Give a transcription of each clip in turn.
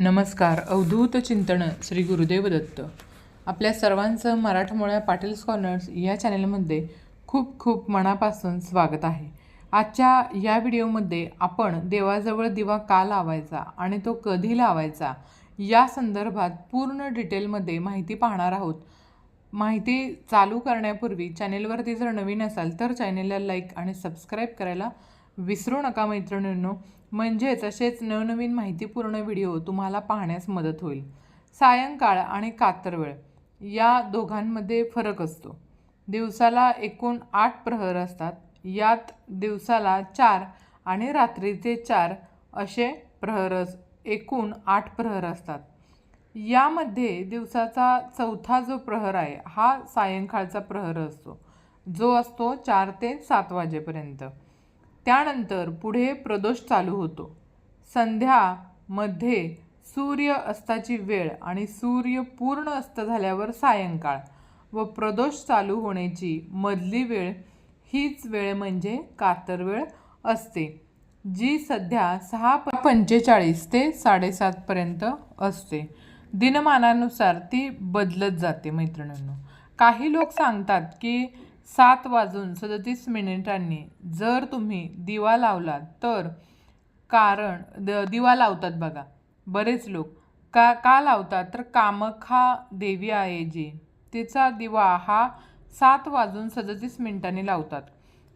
नमस्कार. अवधूत चिंतन श्री गुरुदेव दत्त. आपल्या सर्वांचं मराठमोळ्या पाटील स्कॉलर्स या चॅनलमध्ये खूप खूप मनापासून स्वागत आहे. आजच्या या व्हिडिओमध्ये आपण देवाजवळ दिवा का लावायचा आणि तो कधी लावायचा या संदर्भात पूर्ण डिटेलमध्ये माहिती पाहणार आहोत. माहिती चालू करण्यापूर्वी चॅनेलवरती जर नवीन असाल तर चॅनेलला लाईक आणि सबस्क्राईब करायला विसरू नका मैत्रिणींनो. म्हणजेच असेच नवनवीन माहितीपूर्ण व्हिडिओ तुम्हाला पाहण्यास मदत होईल. सायंकाळ आणि कातरवेळ या दोघांमध्ये फरक असतो. दिवसाला एकूण आठ प्रहर असतात. यात दिवसाला चार आणि रात्रीचे चार असे प्रहर अस- एकूण आठ प्रहर असतात. यामध्ये दिवसाचा चौथा जो प्रहर आहे हा सायंकाळचा प्रहर असतो. जो असतो चार ते सात वाजेपर्यंत. त्यानंतर पुढे प्रदोष चालू होतो. संध्यामध्ये सूर्य अस्ताची वेळ आणि सूर्य पूर्ण अस्त झाल्यावर सायंकाळ व प्रदोष चालू होण्याची मधली वेळ हीच वेळ म्हणजे कातर वेळ असते जी सध्या सहा पंचेचाळीस ते साडेसातपर्यंत असते. दिनमानानुसार ती बदलत जाते मैत्रिणींनो. काही लोक सांगतात की सात वाजून सदतीस मिनिटांनी जर तुम्ही दिवा लावला तर कारण द दिवा लावतात बघा. बरेच लोक. का का लावतात? तर कामखा देवी आहे जी. तिचा दिवा हा सात वाजून सदतीस मिनिटांनी लावतात.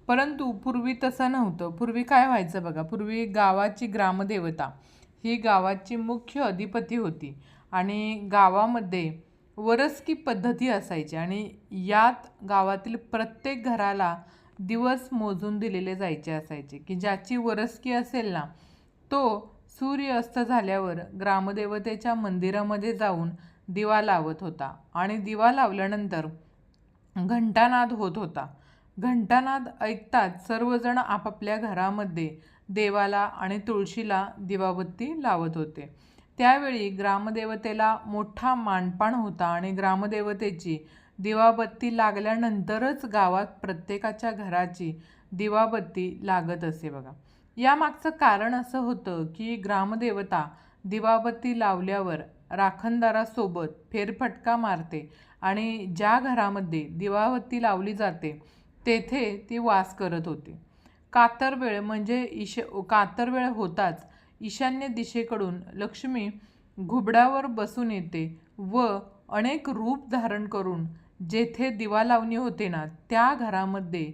परंतु पूर्वी तसं नव्हतं. पूर्वी काय व्हायचं बघा? पूर्वी गावाची ग्रामदेवता ही गावाची मुख्य अधिपती होती. आणि गावामध्ये वरसकी पद्धती असायची आणि यात गावातील प्रत्येक घराला दिवस मोजून दिलेले जायचे असायचे की ज्याची वरसकी असेल ना तो सूर्य अस्त झाल्यावर ग्रामदेवतेच्या मंदिरामध्ये जाऊन दिवा लावत होता आणि दिवा लावल्यानंतर घंटानाद होत होता. घंटानाद ऐकताच सर्वजण आपापल्या घरामध्ये देवाला आणि तुळशीला दिवाबत्ती लावत होते. त्यावेळी ग्रामदेवतेला मोठा मानपान होता आणि ग्रामदेवतेची दिवाबत्ती लागल्यानंतरच गावात प्रत्येकाच्या घराची दिवाबत्ती लागत असे बघा. यामागचं कारण असं होतं की ग्रामदेवता दिवाबत्ती लावल्यावर राखणदारासोबत फेरफटका मारते आणि ज्या घरामध्ये दिवाबत्ती लावली जाते तेथे ती वास करत होती. कातर वेळ म्हणजे ईश कातर वेळ होताच ईशान्य दिशेकडून लक्ष्मी घुबडावर बसून येते व अनेक रूप धारण करून जेथे दिवा लावणी होते ना त्या घरामध्ये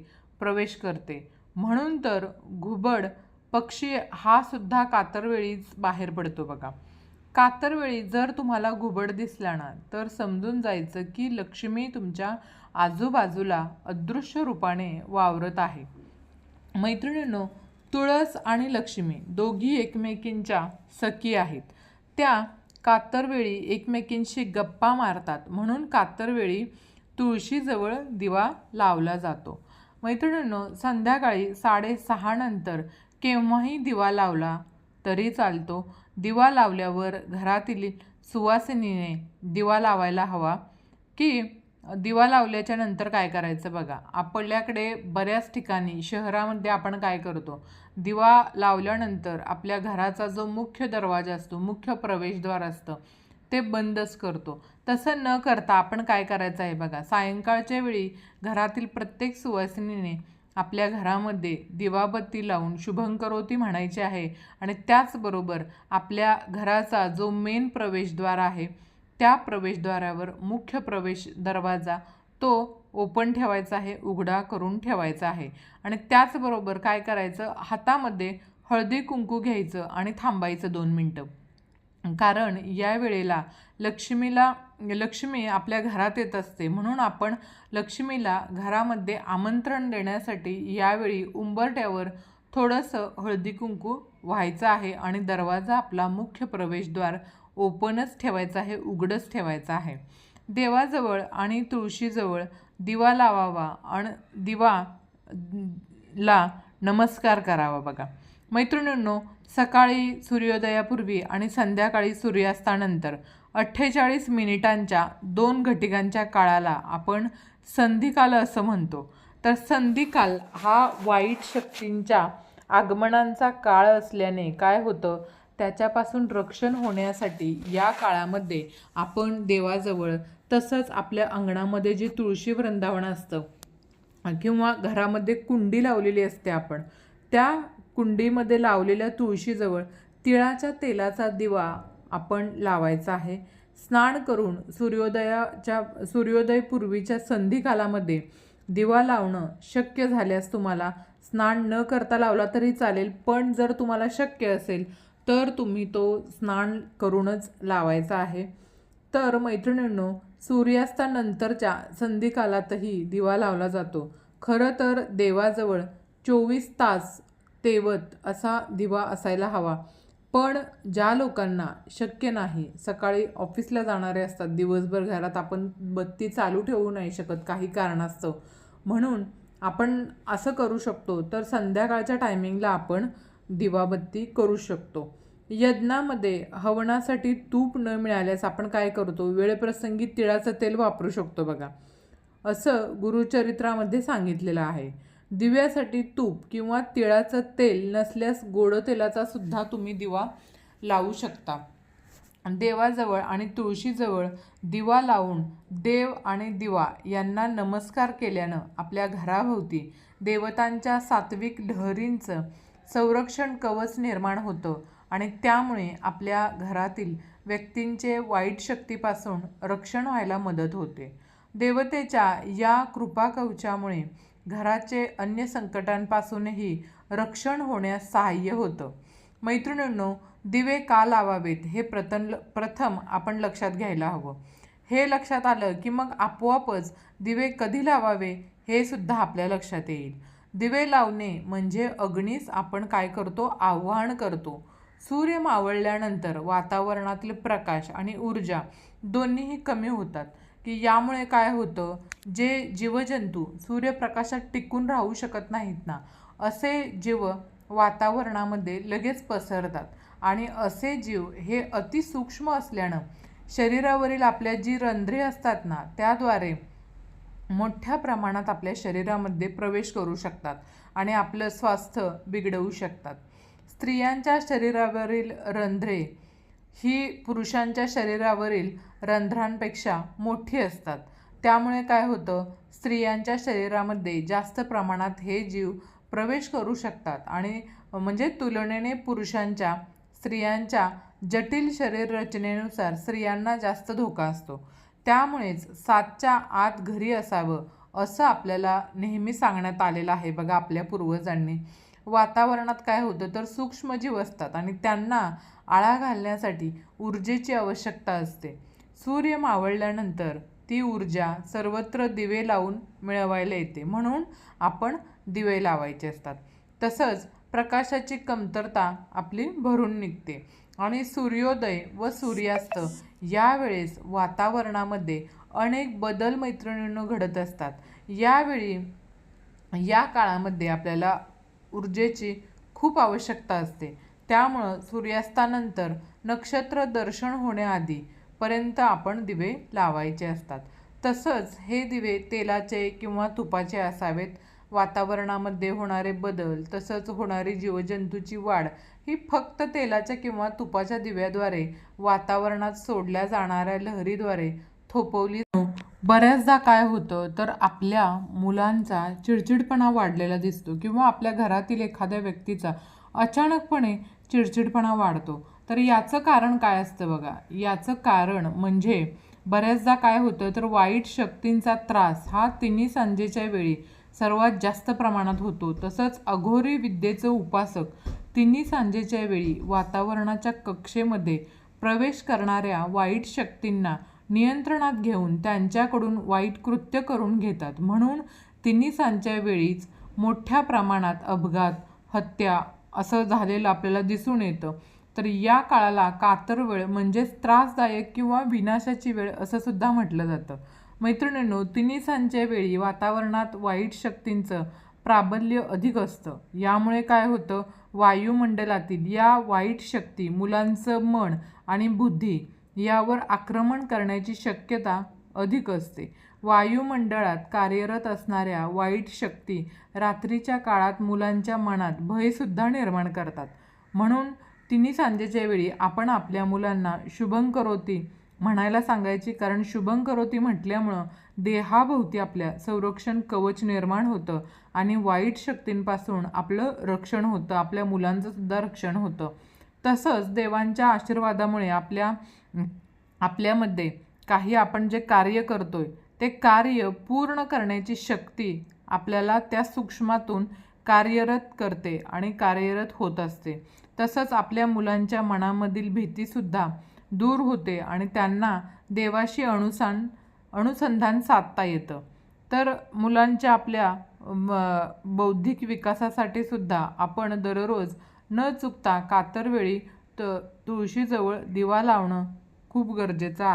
प्रवेश करते. म्हणून तर घुबड पक्षी हा सुद्धा कातरवेळीच बाहेर पडतो बघा. कातरवेळी जर तुम्हाला घुबड दिसला ना तर समजून जायचं की लक्ष्मी तुमच्या आजूबाजूला अदृश्य रूपाने वावरत आहे. मैत्रिणींनो तुळस आणि लक्ष्मी दोघी एकमेकींच्या सखी आहेत. त्या कातरवेळी एकमेकींशी गप्पा मारतात म्हणून कातरवेळी तुळशीजवळ दिवा लावला जातो. मैत्रिणींनो संध्याकाळी साडेसहानंतर केव्हाही दिवा लावला तरी चालतो. दिवा लावल्यावर घरातील सुवासिनीने दिवा लावायला हवा की दिवा लावल्याच्या नंतर काय करायचं बघा? आपल्याकडे बऱ्याच ठिकाणी शहरामध्ये आपण काय करतो? दिवा लावल्यानंतर आपल्या घराचा जो मुख्य दरवाजा असतो मुख्य प्रवेशद्वार असतं ते बंदच करतो. तसं न करता आपण काय करायचं आहे बघा? सायंकाळच्या वेळी घरातील प्रत्येक सुवासिनीने आपल्या घरामध्ये दिवाबत्ती लावून शुभंकरोती म्हणायची आहे आणि त्याचबरोबर आपल्या घराचा जो मेन प्रवेशद्वार आहे त्या प्रवेशद्वारावर मुख्य प्रवेश दरवाजा तो ओपन ठेवायचा आहे उघडा करून ठेवायचा आहे. आणि त्याचबरोबर काय करायचं? हातामध्ये हळदी कुंकू घ्यायचं आणि थांबायचं दोन मिनटं. कारण या वेळेला लक्ष्मीला लक्ष्मी आपल्या घरात येत असते. म्हणून आपण लक्ष्मीला घरामध्ये आमंत्रण देण्यासाठी यावेळी उंबरट्यावर थोडंसं हळदी कुंकू व्हायचं आहे आणि दरवाजा आपला मुख्य प्रवेशद्वार ओपनच ठेवायचं आहे उघडच ठेवायचं आहे. देवाजवळ आणि तुळशीजवळ दिवा लावावा आणि दिवा ला नमस्कार करावा बघा. मैत्रिणींनो सकाळी सूर्योदयापूर्वी आणि संध्याकाळी सूर्यास्तानंतर अठ्ठेचाळीस मिनिटांच्या दोन घटिकांच्या काळाला आपण संधिकाल असं म्हणतो. तर संधिकाल हा वाईट शक्तींच्या आगमनांचा काळ असल्याने काय होतं? त्याच्यापासून रक्षण होण्यासाठी या काळामध्ये आपण देवाजवळ तसंच आपल्या अंगणामध्ये जे तुळशी वृंदावन असतं किंवा घरामध्ये कुंडी लावलेली असते आपण त्या कुंडीमध्ये लावलेल्या तुळशीजवळ तिळाच्या तेलाचा दिवा आपण लावायचा आहे. स्नान करून सूर्योदयाच्या सूर्योदयपूर्वीच्या संधिकालामध्ये दिवा लावणं शक्य झाल्यास तुम्हाला स्नान न करता लावला तरी चालेल पण जर तुम्हाला शक्य असेल तर तुम्ही तो स्नान करूनच लावायचा आहे. तर मैत्रिणींनो सूर्यास्तानंतरच्या संधिकालातही दिवा लावला जातो. खरं तर देवाजवळ चोवीस तास तेवत असा दिवा असायला हवा. पण ज्या लोकांना शक्य नाही सकाळी ऑफिसला जाणारे असतात दिवसभर घरात आपण बत्ती चालू ठेवू नाही शकत काही कारणास्तव. म्हणून आपण असं करू शकतो तर संध्याकाळच्या टायमिंगला आपण दिवाबत्ती करू शकतो. यज्ञामध्ये हवनासाठी तूप न मिळाल्यास आपण काय करतो? वेळप्रसंगी तिळाचं तेल वापरू शकतो बघा. असं गुरुचरित्रामध्ये सांगितलेलं आहे. दिव्यासाठी तूप किंवा तिळाचं तेल नसल्यास गोड तेलाचा सुद्धा तुम्ही दिवा लावू शकता. देवाजवळ आणि तुळशीजवळ दिवा लावून देव आणि दिवा यांना नमस्कार केल्यानं आपल्या घराभोवती देवतांच्या सात्विक लहरींचं संरक्षण कवच निर्माण होतं आणि त्यामुळे आपल्या घरातील व्यक्तींचे वाईट शक्तीपासून रक्षण व्हायला मदत होते. देवतेच्या या कृपा कवचामुळे घराचे अन्य संकटांपासूनही रक्षण होण्यास सहाय्य होतं. मैत्रिणींनो दिवे का लावावेत हे प्रथम प्रथम आपण लक्षात घ्यायला हवं. हे लक्षात आलं की मग आपोआपच दिवे कधी लावावे हे सुद्धा आपल्या लक्षात येईल. दिवे लावणे म्हणजे अग्नीस आपण काय करतो? आव्हान करतो. सूर्य मावळल्यानंतर वातावरणातील प्रकाश आणि ऊर्जा दोन्हीही कमी होतात. की यामुळे काय होतं? जे जीवजंतू सूर्यप्रकाशात टिकून राहू शकत नाहीत ना असे जीव वातावरणामध्ये लगेच पसरतात. आणि असे जीव हे अतिसूक्ष्म असल्यानं शरीरावरील आपल्या जी रंध्रे असतात ना त्याद्वारे मोठ्या प्रमाणात आपल्या शरीरामध्ये प्रवेश करू शकतात आणि आपलं स्वास्थ्य बिघडवू शकतात. स्त्रियांच्या शरीरावरील रंध्रे ही पुरुषांच्या शरीरावरील रंध्रांपेक्षा मोठी असतात. त्यामुळे काय होतं? स्त्रियांच्या शरीरामध्ये जास्त प्रमाणात हे जीव प्रवेश करू शकतात आणि म्हणजे तुलनेने पुरुषांच्या स्त्रियांच्या जटिल शरीर रचनेनुसार स्त्रियांना जास्त धोका असतो. त्यामुळेच सातच्या आत घरी असावं असं आपल्याला नेहमी सांगण्यात आलेलं आहे बघा आपल्या पूर्वजांनी. वातावरणात काय होतं तर सूक्ष्मजीव असतात आणि त्यांना आळा घालण्यासाठी ऊर्जेची आवश्यकता असते. सूर्य मावळल्यानंतर ती ऊर्जा सर्वत्र दिवे लावून मिळवायला येते म्हणून आपण दिवे लावायचे असतात. तसंच प्रकाशाची कमतरता आपली भरून निघते. आणि सूर्योदय व सूर्यास्त यावेळेस वातावरणामध्ये अनेक बदल मैत्रिणींनो घडत असतात. यावेळी या काळामध्ये आपल्याला ऊर्जेची खूप आवश्यकता असते. त्यामुळं सूर्यास्तानंतर नक्षत्र दर्शन होण्याआधी पर्यंत आपण दिवे लावायचे असतात. तसंच हे दिवे तेलाचे किंवा तुपाचे असावेत. वातावरणामध्ये होणारे बदल तसंच होणारी जीवजंतूची वाढ ही फक्त तेलाच्या किंवा तुपाच्या दिव्याद्वारे वातावरणात सोडल्या जाणाऱ्या लहरीद्वारे थोपवली बऱ्याचदा काय होतं तर आपल्या मुलांचा चिडचिडपणा वाढलेला दिसतो किंवा आपल्या घरातील एखाद्या व्यक्तीचा अचानकपणे चिडचिडपणा वाढतो. तर याचं कारण काय असतं बघा? याचं कारण म्हणजे बऱ्याचदा काय होतं तर वाईट शक्तींचा त्रास हा तिन्ही सांजेच्या वेळी सर्वात जास्त प्रमाणात होतो. तसंच अघोरी विद्येचं उपासक तिन्ही सांजेच्या वेळी वातावरणाच्या कक्षेमध्ये प्रवेश करणाऱ्या वाईट शक्तींना नियंत्रणात घेऊन त्यांच्याकडून वाईट कृत्य करून घेतात. म्हणून तिन्ही सांच्या वेळीच मोठ्या प्रमाणात अपघात हत्या असं झालेलं आपल्याला दिसून येतं. तर या काळाला कातर वेळ म्हणजेच त्रासदायक किंवा विनाशाची वेळ असं सुद्धा म्हटलं जातं. मैत्रिणींनो तिन्ही सांच्या वेळी वातावरणात वाईट शक्तींचं प्राबल्य अधिक असतं. यामुळे काय होतं? वायुमंडलातील या वाईट शक्ती मुलांचं मन आणि बुद्धी यावर आक्रमण करण्याची शक्यता अधिक असते. वायुमंडळात कार्यरत असणाऱ्या वाईट शक्ती रात्रीच्या काळात मुलांच्या मनात भयसुद्धा निर्माण करतात. म्हणून तिन्ही सांजेच्या वेळी आपण आपल्या मुलांना शुभं करोती म्हणायला सांगायची कारण शुभं करोती म्हटल्यामुळं देहाभोवती आपल्या संरक्षण कवच निर्माण होतं आणि वाईट शक्तींपासून आपलं रक्षण होतं आपल्या मुलांचं सुद्धा रक्षण होतं. तसंच देवांच्या आशीर्वादामुळे आपल्या आपल्यामध्ये काही आपण जे कार्य करतोय ते कार्य पूर्ण करण्याची शक्ती आपल्याला त्या सूक्ष्मातून कार्यरत करते आणि कार्यरत होत असते. तसंच आपल्या मुलांच्या मनामधील भीतीसुद्धा दूर होते आणि त्यांना देवाशी अनुसान अनुसंधान साधता येतं. तर मुलांच्या आपल्या बौद्धिक विकासासाठी सुद्धा आपण दररोज न चुकता कातरवेळी त तुळशीजवळ दिवा लावणं खूप गरजेचं आहे.